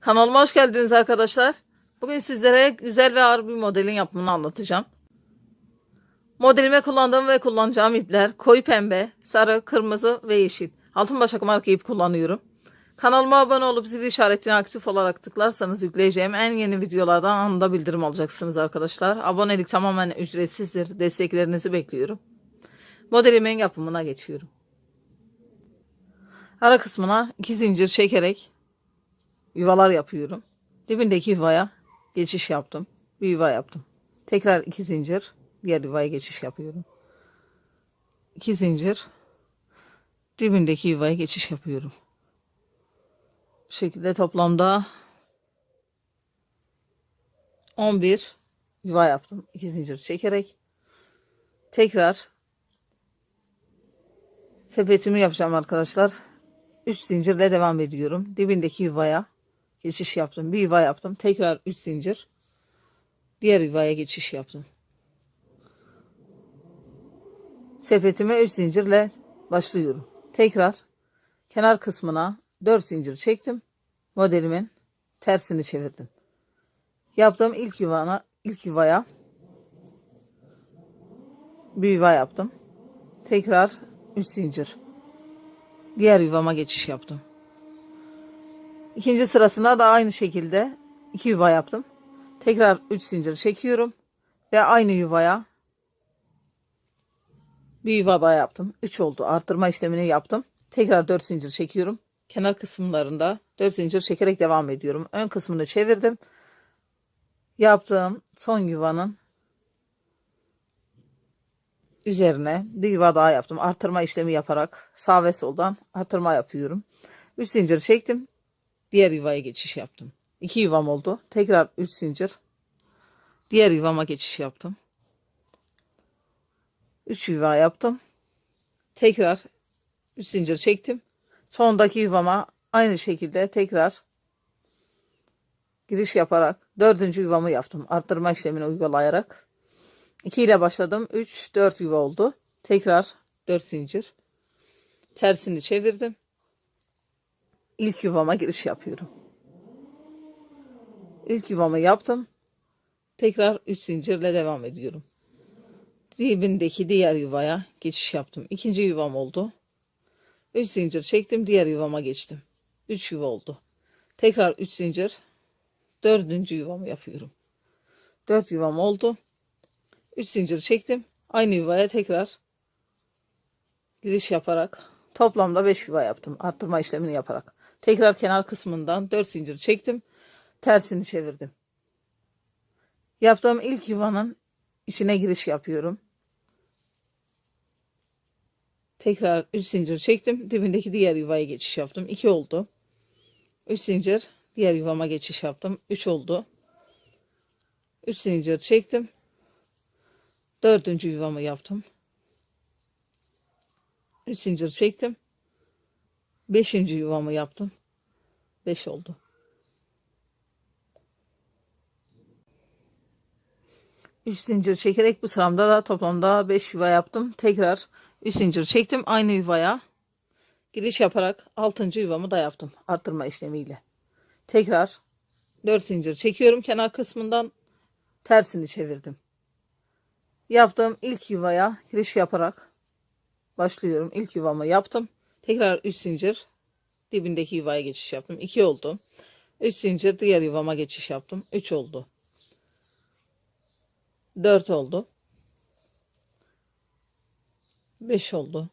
Kanalıma hoş geldiniz arkadaşlar. Bugün sizlere güzel ve ağır bir modelin yapımını anlatacağım. Modelime kullandığım ve kullanacağım ipler koyu pembe, sarı, kırmızı ve yeşil. Altın başak marka ip kullanıyorum. Kanalıma abone olup zil işaretini aktif olarak tıklarsanız yükleyeceğim en yeni videolardan anında bildirim alacaksınız arkadaşlar. Abonelik tamamen ücretsizdir. Desteklerinizi bekliyorum. Modelimin yapımına geçiyorum. Ara kısmına iki zincir çekerek yuvalar yapıyorum. Dibindeki yuvaya geçiş yaptım. Bir yuva yaptım. Tekrar iki zincir diğer yuvaya geçiş yapıyorum. İki zincir dibindeki yuvaya geçiş yapıyorum. Bu şekilde toplamda 11 yuva yaptım. İki zincir çekerek tekrar sepetimi yapacağım arkadaşlar. 3 zincirle devam ediyorum. Dibindeki yuvaya geçiş yaptım. Bir yuva yaptım. Tekrar 3 zincir. Diğer yuvaya geçiş yaptım. Sepetime 3 zincirle başlıyorum. Tekrar kenar kısmına 4 zincir çektim. Modelimin tersini çevirdim. Yaptığım ilk yuvana ilk yuvaya bir yuva yaptım. Tekrar 3 zincir. Diğer yuvama geçiş yaptım. İkinci sırasında da aynı şekilde iki yuva yaptım. Tekrar 3 zincir çekiyorum ve aynı yuvaya bir yuva daha yaptım. 3 oldu. Arttırma işlemini yaptım. Tekrar 4 zincir çekiyorum. Kenar kısımlarında 4 zincir çekerek devam ediyorum. Ön kısmını çevirdim. Yaptığım son yuvanın üzerine bir yuva daha yaptım. Artırma işlemi yaparak sağ ve soldan artırma yapıyorum. 3 zincir çektim. Diğer yuvaya geçiş yaptım. 2 yuvam oldu. Tekrar 3 zincir. Diğer yuvama geçiş yaptım. 3 yuva yaptım. Tekrar 3 zincir çektim. Sondaki yuvama aynı şekilde tekrar giriş yaparak dördüncü yuvamı yaptım. Arttırma işlemini uygulayarak. 2 ile başladım. 3, 4 yuva oldu. Tekrar 4 zincir. Tersini çevirdim. İlk yuvama giriş yapıyorum. İlk yuvamı yaptım. Tekrar 3 zincirle devam ediyorum. Dibindeki diğer yuvaya geçiş yaptım. İkinci yuvam oldu. 3 zincir çektim. Diğer yuvama geçtim. 3 yuva oldu. Tekrar 3 zincir. Dördüncü yuvamı yapıyorum. 4 yuvam oldu. 3 zincir çektim. Aynı yuvaya tekrar giriş yaparak toplamda 5 yuva yaptım. Arttırma işlemini yaparak. Tekrar kenar kısmından 4 zincir çektim. Tersini çevirdim. Yaptığım ilk yuvanın içine giriş yapıyorum. Tekrar 3 zincir çektim. Dibindeki diğer yuvaya geçiş yaptım. 2 oldu. 3 zincir diğer yuvama geçiş yaptım. 3 oldu. 3 zincir çektim. Dördüncü yuvamı yaptım. Üç zincir çektim. Beşinci yuvamı yaptım. Beş oldu. Üç zincir çekerek bu sıramda da toplamda beş yuva yaptım. Tekrar üç zincir çektim. Aynı yuvaya giriş yaparak altıncı yuvamı da yaptım. Arttırma işlemiyle. Tekrar dört zincir çekiyorum. Kenar kısmından tersini çevirdim. Yaptığım ilk yuvaya giriş yaparak başlıyorum. İlk yuvamı yaptım. Tekrar 3 zincir dibindeki yuvaya geçiş yaptım. 2 oldu. 3 zincir diğer yuvama geçiş yaptım. 3 oldu. 4 oldu. 5 oldu.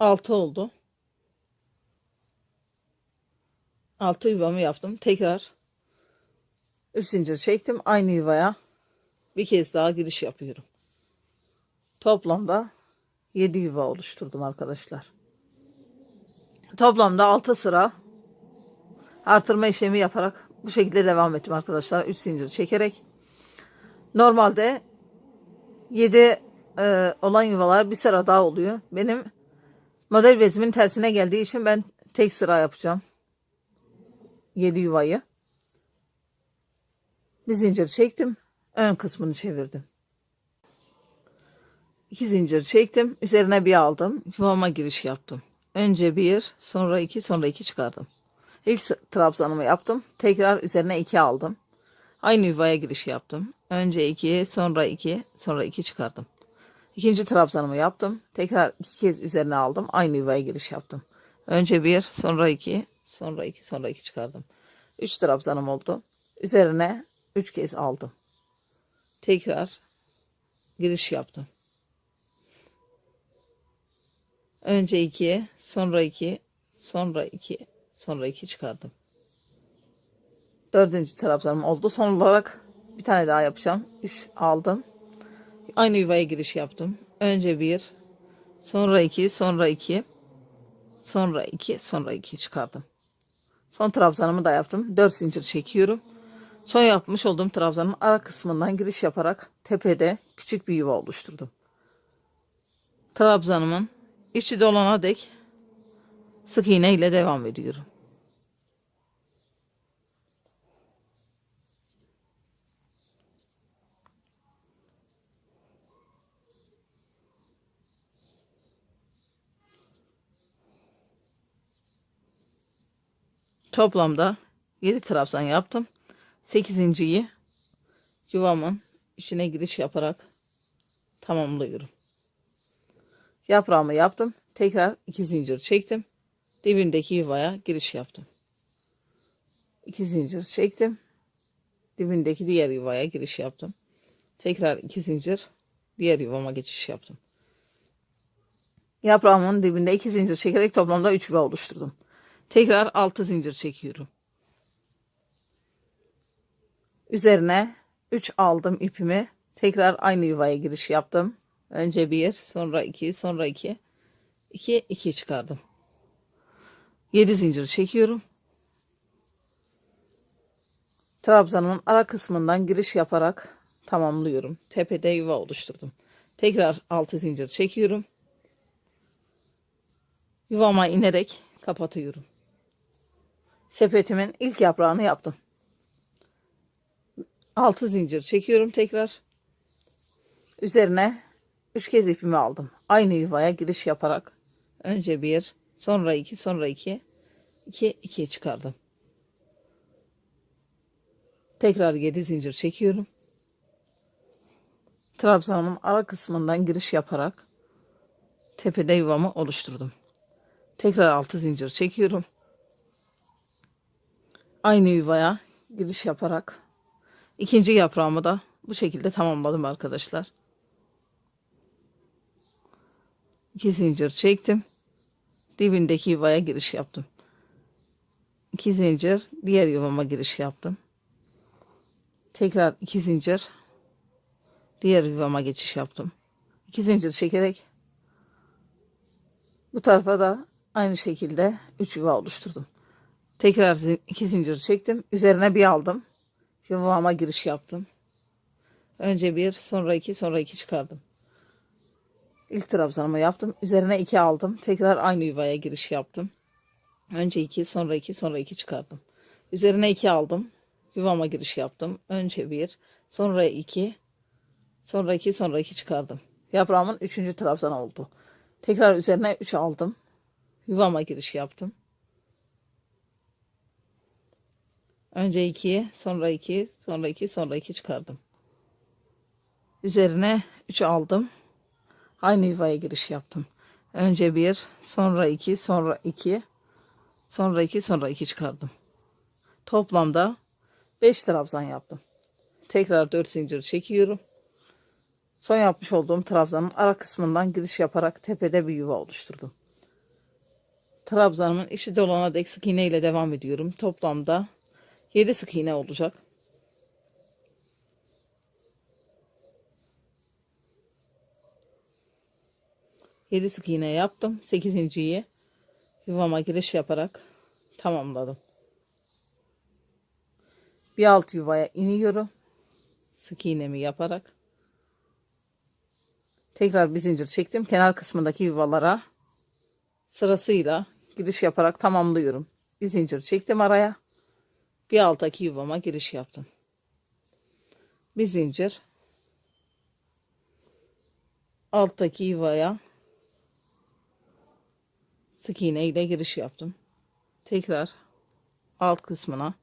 6 oldu. 6 yuvamı yaptım. Tekrar 3 zincir çektim. Aynı yuvaya bir kez daha giriş yapıyorum. Toplamda 7 yuva oluşturdum arkadaşlar. Toplamda 6 sıra artırma işlemi yaparak bu şekilde devam ettim arkadaşlar. 3 zincir çekerek. Normalde 7 e, olan yuvalar bir sıra daha oluyor. Benim model bezimin tersine geldiği için ben tek sıra yapacağım. 7 yuvayı. Bir zincir çektim. Ön kısmını çevirdim. İki zincir çektim. Üzerine bir aldım. Yuvama giriş yaptım. Önce bir, sonra iki, sonra iki çıkardım. İlk trabzanımı yaptım. Tekrar üzerine iki aldım. Aynı yuvaya giriş yaptım. Önce iki, sonra iki, sonra iki çıkardım. İkinci trabzanımı yaptım. Tekrar iki kez üzerine aldım. Aynı yuvaya giriş yaptım. Önce bir, sonra iki, sonra iki, sonra iki çıkardım. Üç trabzanım oldu. Üzerine üç kez aldım. Tekrar giriş yaptım. Önce iki, sonra iki, sonra iki, sonra iki çıkardım. Dördüncü trabzanım oldu. Son olarak bir tane daha yapacağım. Üç aldım. Aynı yuvaya giriş yaptım. Önce bir, sonra iki, sonra iki, sonra iki, sonra iki çıkardım. Son trabzanımı da yaptım. Dört zincir çekiyorum. Son yapmış olduğum trabzanın ara kısmından giriş yaparak tepede küçük bir yuva oluşturdum. Trabzanımın içi dolana dek sık iğne ile devam ediyorum. Toplamda 7 trabzan yaptım. 8.yi yuvamın içine giriş yaparak tamamlıyorum. Yaprağımı yaptım. Tekrar 2 zincir çektim. Dibindeki yuvaya giriş yaptım. 2 zincir çektim. Dibindeki diğer yuvaya giriş yaptım. Tekrar 2 zincir diğer yuvama geçiş yaptım. Yaprağımın dibinde 2 zincir çekerek toplamda 3 yuva oluşturdum. Tekrar 6 zincir çekiyorum. Üzerine 3 aldım ipimi. Tekrar aynı yuvaya giriş yaptım. Önce 1, sonra 2, sonra 2. 2, 2 çıkardım. 7 zincir çekiyorum. Trabzanımın ara kısmından giriş yaparak tamamlıyorum. Tepede yuva oluşturdum. Tekrar 6 zincir çekiyorum. Yuvama inerek kapatıyorum. Sepetimin ilk yaprağını yaptım. 6 zincir çekiyorum tekrar. Üzerine 3 kez ipimi aldım. Aynı yuvaya giriş yaparak önce 1, sonra 2, sonra 2, 2, 2 çıkardım. Tekrar 7 zincir çekiyorum. Trabzanımın ara kısmından giriş yaparak tepede yuvamı oluşturdum. Tekrar 6 zincir çekiyorum. Aynı yuvaya giriş yaparak ikinci yaprağımı da bu şekilde tamamladım arkadaşlar. 2 zincir çektim. Dibindeki yuvaya giriş yaptım. 2 zincir diğer yuvama giriş yaptım. Tekrar 2 zincir diğer yuvama geçiş yaptım. 2 zincir çekerek bu tarafa da aynı şekilde 3 yuva oluşturdum. Tekrar 2 zincir çektim. Üzerine bir aldım. Yuvama giriş yaptım. Önce bir, sonra iki, sonra iki çıkardım. İlk trabzanımı yaptım. Üzerine iki aldım. Tekrar aynı yuvaya giriş yaptım. Önce iki, sonra iki, sonra iki çıkardım. Üzerine iki aldım. Yuvama giriş yaptım. Önce bir, sonra iki, sonra iki, sonra iki çıkardım. Yaprağımın üçüncü trabzanı oldu. Tekrar üzerine üç aldım. Yuvama giriş yaptım. Önce iki, sonra iki, sonra iki, sonra iki çıkardım. Üzerine 3 aldım. Aynı yuvaya giriş yaptım. Önce bir, sonra iki, sonra iki, sonra iki, sonra iki çıkardım. Toplamda 5 trabzan yaptım. Tekrar 4 zincir çekiyorum. Son yapmış olduğum trabzanın ara kısmından giriş yaparak tepede bir yuva oluşturdum. Trabzanımın içi dolana dek sık iğne ile devam ediyorum. Toplamda 7 sık iğne olacak. Yedi sık iğne yaptım. Sekizinciyi yuvama giriş yaparak tamamladım. Bir alt yuvaya iniyorum. Sık iğnemi yaparak. Tekrar bir zincir çektim. Kenar kısmındaki yuvalara sırasıyla giriş yaparak tamamlıyorum. Bir zincir çektim araya. Bir alttaki yuvama giriş yaptım. Bir zincir. Alttaki yuvaya sık iğne ile giriş yaptım. Tekrar alt kısmına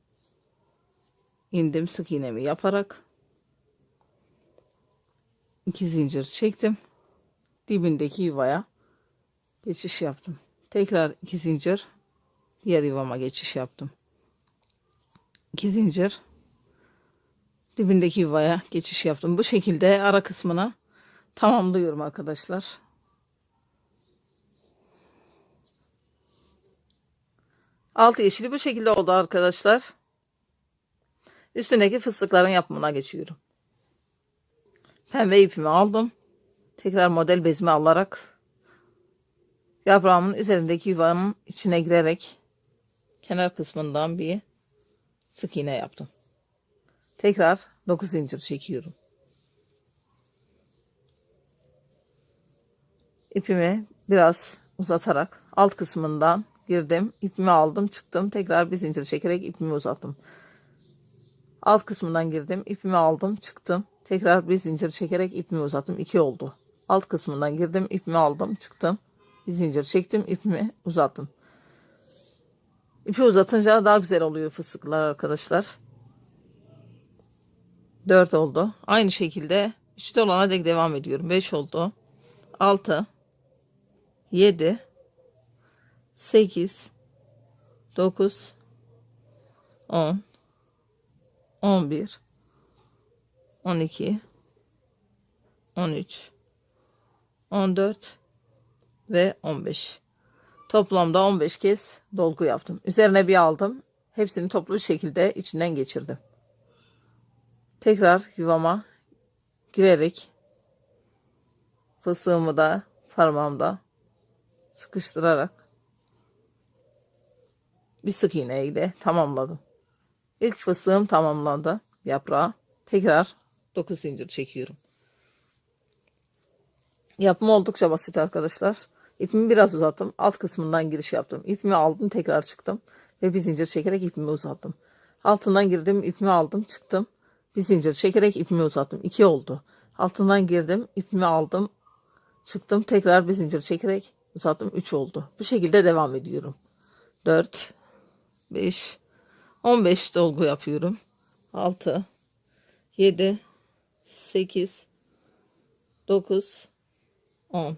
indim sık iğnemi yaparak iki zincir çektim. Dibindeki yuvaya geçiş yaptım. Tekrar iki zincir diğer yuvama geçiş yaptım. İki zincir dibindeki yuvaya geçiş yaptım. Bu şekilde ara kısmına tamamlıyorum arkadaşlar. Alt yeşili bu şekilde oldu arkadaşlar. Üstündeki fıstıkların yapımına geçiyorum. Pembe ipimi aldım. Tekrar model bezimi alarak yaprağımın üzerindeki yuvanın içine girerek kenar kısmından bir sık iğne yaptım. Tekrar 9 zincir çekiyorum. İpimi biraz uzatarak alt kısmından girdim. ipimi aldım çıktım. Tekrar bir zincir çekerek ipimi uzattım. Alt kısmından girdim. ipimi aldım çıktım. Tekrar bir zincir çekerek ipimi uzattım. 2 oldu. Alt kısmından girdim. ipimi aldım çıktım. Bir zincir çektim. ipimi uzattım. İpi uzatınca daha güzel oluyor fıstıklar arkadaşlar. 4 oldu. Aynı şekilde 3'te olana dek devam ediyorum. 5 oldu. 6 7 8 9 10 11 12 13 14 ve 15 toplamda 15 kez dolgu yaptım. Üzerine bir aldım. Hepsini toplu şekilde içinden geçirdim. Tekrar yuvama girerek fıstığımı da parmağımda sıkıştırarak bir sık iğne ile tamamladım. İlk fıstığım tamamlandı. Yaprağı tekrar 9 zincir çekiyorum. Yapımı oldukça basit arkadaşlar. İpimi biraz uzattım. Alt kısmından giriş yaptım. İpimi aldım tekrar çıktım. Ve bir zincir çekerek ipimi uzattım. Altından girdim ipimi aldım çıktım. Bir zincir çekerek ipimi uzattım. 2 oldu. Altından girdim ipimi aldım çıktım. Tekrar bir zincir çekerek uzattım. 3 oldu. Bu şekilde devam ediyorum. 4 5 15 dolgu yapıyorum. 6 7 8 9 10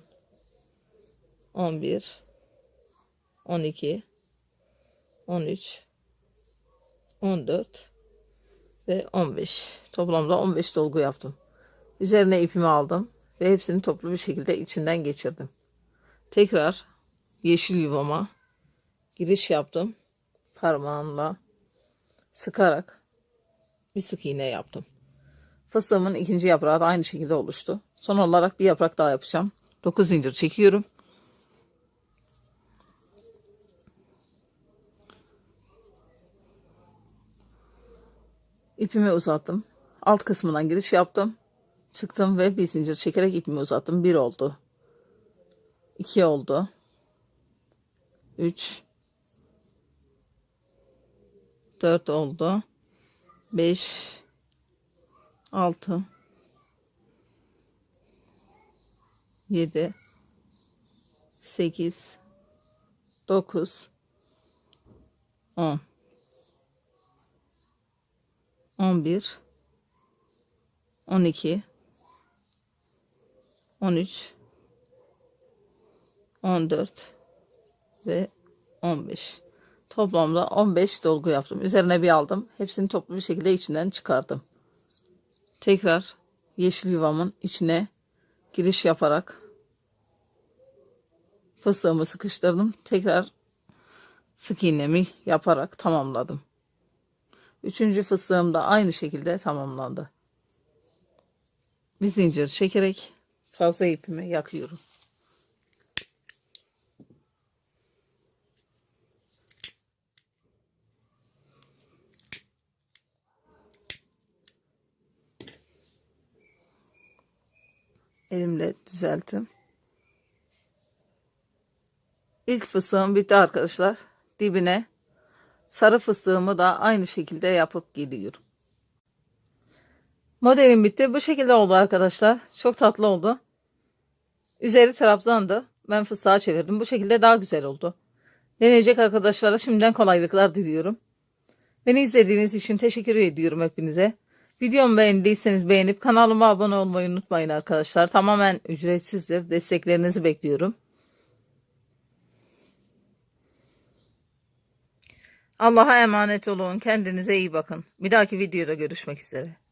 11 12 13 14 ve 15 toplamda 15 dolgu yaptım. Üzerine ipimi aldım ve hepsini toplu bir şekilde içinden geçirdim. Tekrar yeşil yuvama giriş yaptım parmağımla sıkarak bir sık iğne yaptım fıstığımın ikinci yaprağı da aynı şekilde oluştu son olarak bir yaprak daha yapacağım 9 zincir çekiyorum ipimi uzattım. Alt kısmından giriş yaptım. Çıktım ve bir zincir çekerek ipimi uzattım. Bir oldu. iki oldu. Üç. Dört oldu. Beş. Altı. Yedi. Sekiz. Dokuz. On. 11 12 13 14 ve 15 toplamda 15 dolgu yaptım. Üzerine bir aldım. Hepsini toplu bir şekilde içinden çıkardım. Tekrar yeşil yuvamın içine giriş yaparak fıstığımı sıkıştırdım. Tekrar sık iğnemi yaparak tamamladım. Üçüncü fıstığım da aynı şekilde tamamlandı. Bir zincir çekerek fazla ipimi yakıyorum. Elimle düzelttim. İlk fıstığım bitti arkadaşlar. Dibine Sarı fıstığımı da aynı şekilde yapıp geliyorum. Modelim bitti. Bu şekilde oldu arkadaşlar. Çok tatlı oldu. Üzeri trabzandı. Ben fıstığa çevirdim. Bu şekilde daha güzel oldu. Deneyecek arkadaşlara şimdiden kolaylıklar diliyorum. Beni izlediğiniz için teşekkür ediyorum hepinize. Videomu beğendiyseniz beğenip kanalıma abone olmayı unutmayın arkadaşlar. Tamamen ücretsizdir. Desteklerinizi bekliyorum. Allah'a emanet olun. Kendinize iyi bakın. Bir dahaki videoda görüşmek üzere.